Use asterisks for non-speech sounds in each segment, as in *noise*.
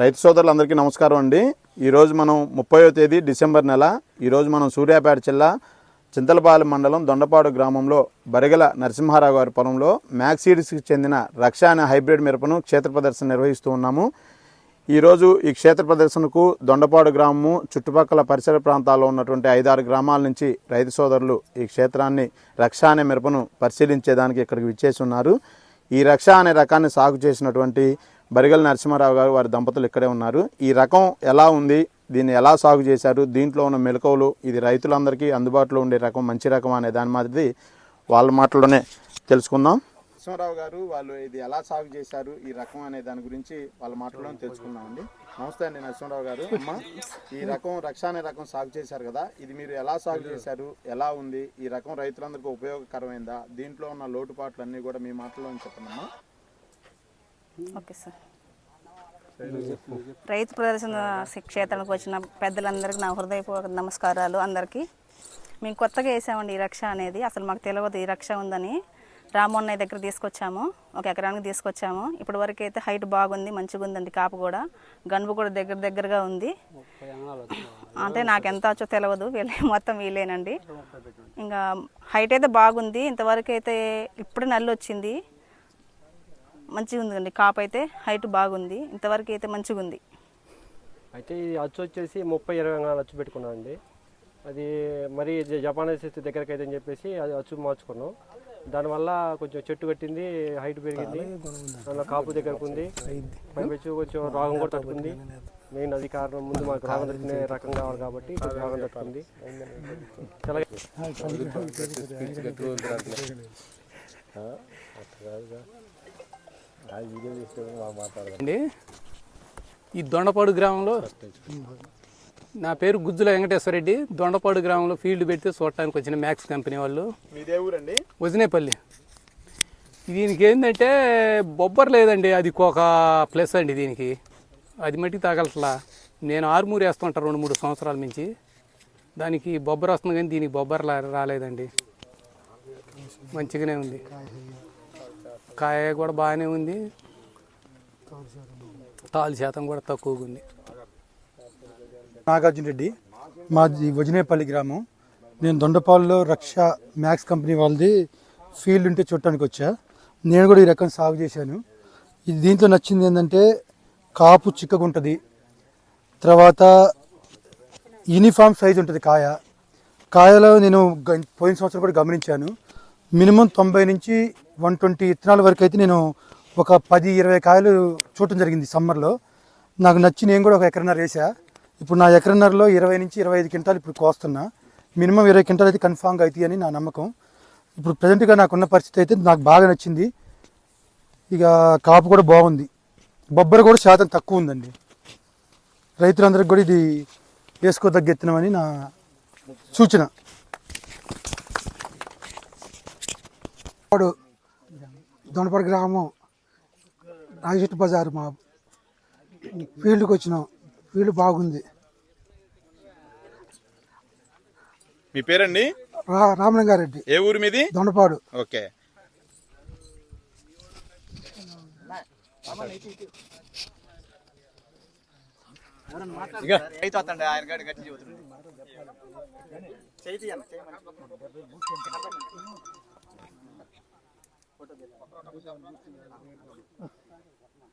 రైతు సోదరులందరికీ నమస్కారం అండి. ఈరోజు మనం ముప్పయో తేదీ డిసెంబర్ నెల. ఈరోజు మనం సూర్యాపేట జిల్లా చింతలపాలెం మండలం దొండపాడు గ్రామంలో బరిగల నరసింహారావు గారి పొలంలో మ్యాక్సీడ్స్కి చెందిన రక్ష అనే హైబ్రిడ్ మిరపను క్షేత్ర ప్రదర్శన నిర్వహిస్తూ ఉన్నాము. ఈరోజు ఈ క్షేత్ర ప్రదర్శనకు దొండపాడు గ్రామము చుట్టుపక్కల పరిసర ప్రాంతాల్లో ఉన్నటువంటి ఐదారు గ్రామాల నుంచి రైతు సోదరులు ఈ క్షేత్రాన్ని రక్ష అనే మిరపను పరిశీలించేదానికి ఇక్కడికి విచ్చేసి ఉన్నారు. ఈ రక్ష అనే రకాన్ని సాగు చేసినటువంటి బరిగల నరసింహారావు గారు వారి దంపతులు ఇక్కడే ఉన్నారు. ఈ రకం ఎలా ఉంది? దీన్ని ఎలా సాగు చేశారు? దీంట్లో ఉన్న మెలకువలు ఇది రైతులందరికీ అందుబాటులో ఉండే రకం మంచి రకం అనే దాని మాదిరి వాళ్ళ మాటలోనే తెలుసుకుందాం. నరసింహారావు గారు వాళ్ళు ఇది ఎలా సాగు చేశారు? ఈ రకం అనే దాని గురించి వాళ్ళ మాటలోనే తెలుసుకుందామండి. నమస్తే అండి నరసింహారావు గారు. అమ్మ ఈ రకం రక్ష అనే రకం సాగు చేశారు కదా ఇది మీరు ఎలా సాగు చేశారు? ఎలా ఉంది? ఈ రకం రైతులందరికీ ఉపయోగకరమైందా? దీంట్లో ఉన్న లోటుపాట్లు అన్నీ కూడా మీ మాటల్లో చెప్పండి అమ్మా ఓకే సార్. రైతు ప్రదర్శన క్షేత్రానికి వచ్చిన పెద్దలందరికీ నా హృదయపూర్వక నమస్కారాలు అందరికీ. మేము కొత్తగా వేసామండి ఈ రక్ష అనేది. అసలు మాకు తెలియదు ఈ రక్ష ఉందని. రామోన్నయ్య దగ్గర తీసుకొచ్చాము. ఒక ఎకరానికి తీసుకొచ్చాము. ఇప్పటి వరకు అయితే హైట్ బాగుంది మంచిగా ఉందండి కాపు కూడా. గనుపు కూడా దగ్గర దగ్గరగా ఉంది. అంటే నాకు ఎంత వచ్చో తెలియదు వీళ్ళే *laughs* మొత్తం వీలేనండి ఇంకా హైట్ అయితే బాగుంది. ఇంతవరకు అయితే ఇప్పుడే నల్లి వచ్చింది. మంచిగా ఉందండి. కాపు అయితే హైట్ బాగుంది. ఇంతవరకు అయితే మంచిగా ఉంది. అయితే ఈ అచ్చు వచ్చేసి ముప్పై ఇరవై నాలుగు అచ్చు పెట్టుకున్నాం అండి అది మరి జ- జపానీస్ దగ్గరికి అయితే అని చెప్పేసి అది అచ్చు మార్చుకున్నాం. దానివల్ల కొంచెం చెట్టు కట్టింది హైట్ పెరిగింది. దానిలో కాపు దగ్గరకు ఉంది పైపెచ్చు కొంచెం రోగం కూడా తట్టుకుంది. మెయిన్ అది కారణం. ముందు మాకు రోగం తట్టుకునే రకం కావాలి కాబట్టి రోగం తట్టుకుంది. చాలా అండి ఈ దొండపాడు గ్రామంలో నా పేరు గుజ్జుల వెంకటేశ్వరరెడ్డి. దొండపాడు గ్రామంలో ఫీల్డ్ పెడితే చూడటానికి వచ్చిన మ్యాక్స్ కంపెనీ వాళ్ళు. ఊరండి? వదినేపల్లి దీనికి ఏంటంటే బొబ్బర్ లేదండి అది ఒక ప్లస్ అండి దీనికి. అది మట్టికి తగలట్లా. నేను ఆరుమూరు వేస్తుంటా రెండు మూడు సంవత్సరాల నుంచి. దానికి బొబ్బర్ వస్తుంది కానీ దీనికి బొబ్బర్ రాలేదండి. మంచిగానే ఉంది. కాయ కూడా బాగానే ఉంది. తాలు శాతం కూడా తక్కువగా ఉంది. నాగార్జున రెడ్డి మాది వజనేపల్లి గ్రామం. నేను దొండపాల్లో రక్ష మ్యాక్స్ కంపెనీ వాళ్ళది ఫీల్డ్ ఉంటే చూడటానికి వచ్చా. నేను కూడా ఈ రకం సాగు చేశాను. ఇది దీంట్లో నచ్చింది ఏంటంటే కాపు చిక్కగా ఉంటుంది. తర్వాత యూనిఫామ్ సైజ్ ఉంటుంది కాయ. కాయలో నేను పోయిన సంవత్సరం కూడా గమనించాను. మినిమం తొంభై నుంచి వన్ ట్వంటీ ఇత్తనాల వరకు అయితే నేను ఒక పది ఇరవై కాయలు చూడటం జరిగింది సమ్మర్లో. నాకు నచ్చి నేను కూడా ఒక ఎకరన్నర వేసా. ఇప్పుడు నా ఎకరన్నరలో ఇరవై నుంచి ఇరవై ఐదు క్వింటాలు ఇప్పుడు కోస్తున్నా. మినిమం ఇరవై క్వింటాలు అయితే కన్ఫామ్గా అవుతాయి అని నా నమ్మకం. ఇప్పుడు ప్రజెంట్గా నాకున్న పరిస్థితి అయితే నాకు బాగా నచ్చింది. ఇక కాపు కూడా బాగుంది. బొబ్బర కూడా శాతం తక్కువ ఉందండి. రైతులందరికీ కూడా ఇది వేసుకోదగ్గెత్తనమని నా సూచన. వాడు దొనపడి గ్రామం రాజశెట్టి బజార్ మా ఫీల్డ్కి వచ్చినాం. ఫీల్డ్ బాగుంది. మీ పేరండి? రా రామలింగారెడ్డి. ఏ ఊరు మీది? దొండపాడు ఓకే.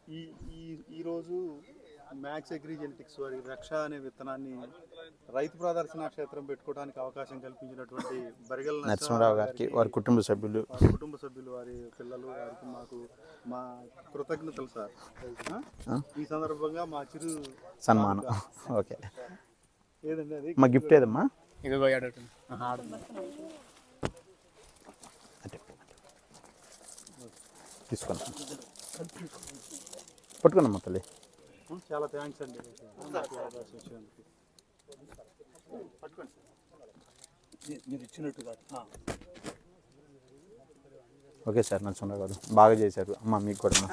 ఈ ఈ ఈరోజు మ్యాక్స్ అగ్రి జెనెటిక్స్ వారి రక్ష అనే విత్తనాన్ని రైతు ప్రదర్శన క్షేత్రం పెట్టుకోవడానికి అవకాశం కల్పించినటువంటి బరిగల నరసింహారావు గారికి వారి కుటుంబ సభ్యులు. వారి కుటుంబ సభ్యులు వారి పిల్లలు వారికి మాకు మా కృతజ్ఞతలు సార్? ఈ సందర్భంగా మా చిరు సన్మానం. ఓకే. ఏదండి అది? మా గిఫ్ట్ ఏదమ్మా? అంటే తీసుకున్నా. పట్టుకున్నామ్మా తల్లి? చాలా థ్యాంక్స్ అండి. అవకాశం ఇచ్చినందుకు. ఓకే సార్ నరసింహారావు గారు బాగా చేశారు. అమ్మ మీకు కూడా. అమ్మా.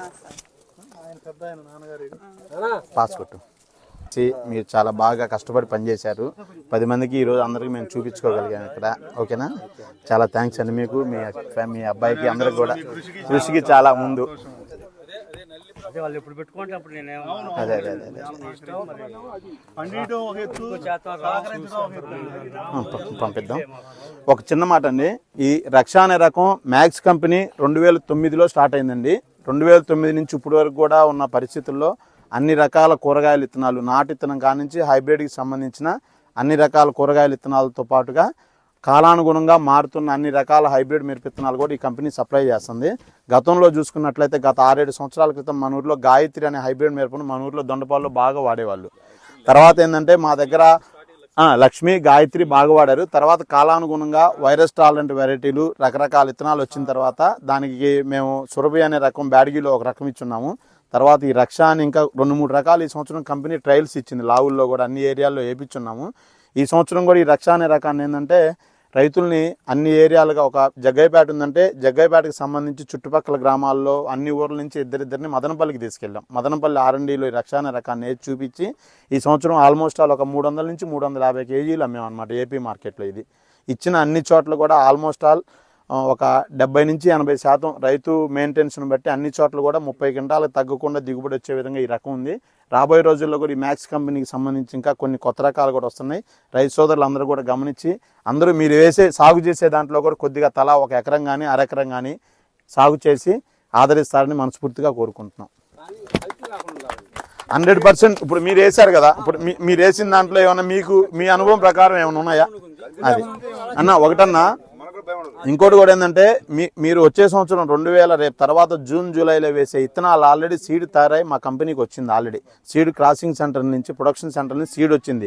సి- మీరు చాలా బాగా కష్టపడి పనిచేశారు. పది మందికి ఈరోజు అందరికీ మేము చూపించుకోగలిగాం ఇక్కడ. ఓకేనా? చాలా థ్యాంక్స్ అండి మీకు. మీ మీ అబ్బాయికి అందరికి కూడా. కృషికి చాలా ముందు. అదే వాళ్ళు ఎప్పుడు పెట్టుకుంటే అప్పుడు నేనేం అదే అదే పంపిద్దాం. ఒక చిన్న మాట అండి. ఈ రక్ష అనే రకం మ్యాక్స్ కంపెనీ రెండు వేల తొమ్మిదిలో స్టార్ట్ అయిందండి. రెండు వేల తొమ్మిది నుంచి ఇప్పటి వరకు కూడా ఉన్న పరిస్థితుల్లో అన్ని రకాల కూరగాయల విత్తనాలు నాటు ఇత్తనం కానించి హైబ్రిడ్కి సంబంధించిన అన్ని రకాల కూరగాయల విత్తనాలతో పాటుగా కాలానుగుణంగా మారుతున్న అన్ని రకాల హైబ్రిడ్ మిరప విత్తనాలు కూడా ఈ కంపెనీ సప్లై చేస్తుంది. గతంలో చూసుకున్నట్లయితే గత ఆరేడు సంవత్సరాల క్రితం మన ఊర్లో గాయత్రి అనే హైబ్రిడ్ మిరపను మన ఊర్లో దొండపాల్లో బాగా వాడేవాళ్ళు. తర్వాత ఏంటంటే మా దగ్గర లక్ష్మి గాయత్రి బాగా వాడారు. తర్వాత కాలానుగుణంగా వైరస్ టాలరెంట్ వెరైటీలు రకరకాల విత్తనాలు వచ్చిన తర్వాత దానికి మేము సురభి అనే రకం బ్యాడ్గీలో ఒక రకం ఇచ్చున్నాము తర్వాత ఈ రక్ష అని ఇంకా రెండు మూడు రకాలు ఈ సంవత్సరం కంపెనీ ట్రయల్స్ ఇచ్చింది. లావుల్లో కూడా అన్ని ఏరియాల్లో వేయించున్నాము ఈ సంవత్సరం కూడా ఈ రక్ష అనే రకాన్ని ఏంటంటే రైతుల్ని అన్ని ఏరియాలుగా ఒక జగ్గైపేట ఉందంటే జగ్గైపేటకి సంబంధించి చుట్టుపక్కల గ్రామాల్లో అన్ని ఊర్ల నుంచి ఇద్దరిద్దరిని మదనపల్లికి తీసుకెళ్ళాం. మదనపల్లి ఆర్ఎండిలో ఈ రక్షణ రకాన్ని వేసి చూపించి ఈ సంవత్సరం ఆల్మోస్ట్ ఆల్ ఒక మూడు వందల నుంచి మూడు వందల యాభై కేజీలు అమ్మామన్నమాట ఏపీ మార్కెట్లో ఇది. ఇచ్చిన అన్ని చోట్ల కూడా ఆల్మోస్ట్ ఆల్ ఒక డెబ్బై నుంచి ఎనభై శాతం రైతు మెయింటెనెన్స్ను బట్టి అన్ని చోట్ల కూడా ముప్పై క్వింటాలకు తగ్గకుండా దిగుబడి వచ్చే విధంగా ఈ రకం ఉంది. రాబోయే రోజుల్లో కూడా ఈ మ్యాక్స్ కంపెనీకి సంబంధించి ఇంకా కొన్ని కొత్త రకాలు కూడా వస్తున్నాయి. రైతు సోదరులు అందరూ కూడా గమనించి అందరూ మీరు వేసే సాగు చేసే దాంట్లో కూడా కొద్దిగా తలా ఒక ఎకరం కానీ అరెకరం కానీ సాగు చేసి ఆదరిస్తారని మనస్ఫూర్తిగా కోరుకుంటున్నాం. హండ్రెడ్ పర్సెంట్ ఇప్పుడు మీరు వేశారు కదా ఇప్పుడు మీ- మీరు వేసిన దాంట్లో ఏమైనా మీకు మీ అనుభవం ప్రకారం ఏమైనా ఉన్నాయా? అది. అన్న ఒకటన్నా ఇంకోటి కూడా ఏంటంటే మీ మీరు వచ్చే సంవత్సరం రెండు వేల రేపు తర్వాత జూన్ జూలైలో వేసే ఇత్తనాలు ఆల్రెడీ సీడ్ తయారై మా కంపెనీకి వచ్చింది ఆల్రెడీ. సీడ్ క్రాసింగ్ సెంటర్ నుంచి ప్రొడక్షన్ సెంటర్ నుంచి సీడ్ వచ్చింది.